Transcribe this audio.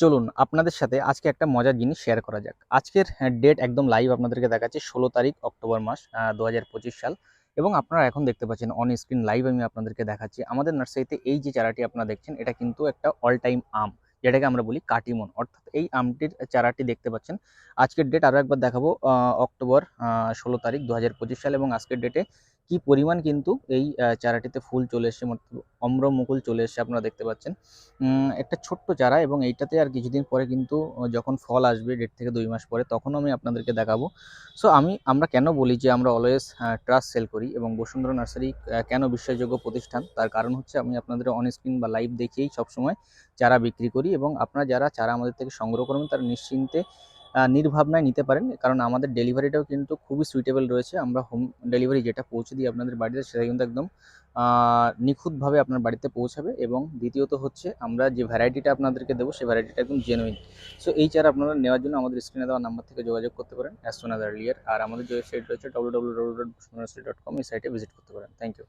চলুন আপনাদের সাথে আজকে একটা মজার জিনিস শেয়ার করা যাক। আজকের ডেট একদম লাইভ আপনাদেরকে দেখাচ্ছি ষোলো তারিখ, অক্টোবর মাস দু হাজার পঁচিশ সাল। এবং আপনারা এখন দেখতে পাচ্ছেন অন স্ক্রিন লাইভ আমি আপনাদেরকে দেখাচ্ছি। আমাদের নার্সারিতে এই যে চারাটি আপনারা দেখছেন, এটা কিন্তু একটা অল টাইম আম, যেটাকে আমরা বলি কাটিমন। অর্থাৎ এই আমটির চারাটি দেখতে পাচ্ছেন। আজকের ডেট আরও একবার দেখাবো অক্টোবর ষোলো তারিখ দু হাজার পঁচিশ সাল। এবং আজকের ডেটে কি পরিমাণ কিন্তু এই চারাটিতে ফুল চলে এসছে অম্র মুকুল চলে এসছে, আপনারা দেখতে পাচ্ছেন। একটা ছোট্ট চারা এবং এইটাতে আর কিছুদিন পরে কিন্তু যখন ফল আসবে দেড় থেকে দুই মাস পরে, তখনও আমি আপনাদেরকে দেখাবো। সো আমি, আমরা কেন বলি যে আমরা অলওয়েজ ট্রাস্ট সেল করি এবং বসুন্ধরা নার্সারি কেন বিশ্বাসযোগ্য প্রতিষ্ঠান? তার কারণ হচ্ছে আমি আপনাদের অন স্ক্রিন বা লাইভ দেখিয়েই সবসময় চারা বিক্রি করি এবং আপনারা যারা চারা আমাদের থেকে সংগ্রহ করবেন, তারা নিশ্চিন্তে নির্ভাবনায় নিতে পারেন, কারণ আমাদের ডেলিভারিটাও কিন্তু খুবই সুইটেবল রয়েছে। আমরা হোম ডেলিভারি যেটা পৌঁছে দিই আপনাদের বাড়িতে, সেটা কিন্তু একদম নিখুঁতভাবে আপনার বাড়িতে পৌঁছাবে। এবং দ্বিতীয়ত হচ্ছে, আমরা যে ভ্যারাইটিটা আপনাদেরকে দেবো, সেই ভ্যারাইটিটা একদম জেনুইন সো এই চারা আপনারা নেওয়ার জন্য আমাদের স্ক্রিনে দেওয়া নাম্বার থেকে যোগাযোগ করতে পারেন অ্যাজ সোন আজ আর আমাদের যে ওয়েবসাইট রয়েছে ডব্লিউ ডব্লিউ ডব্লিউ ডট এই সাইটে ভিজিট করতে পারেন। Thank you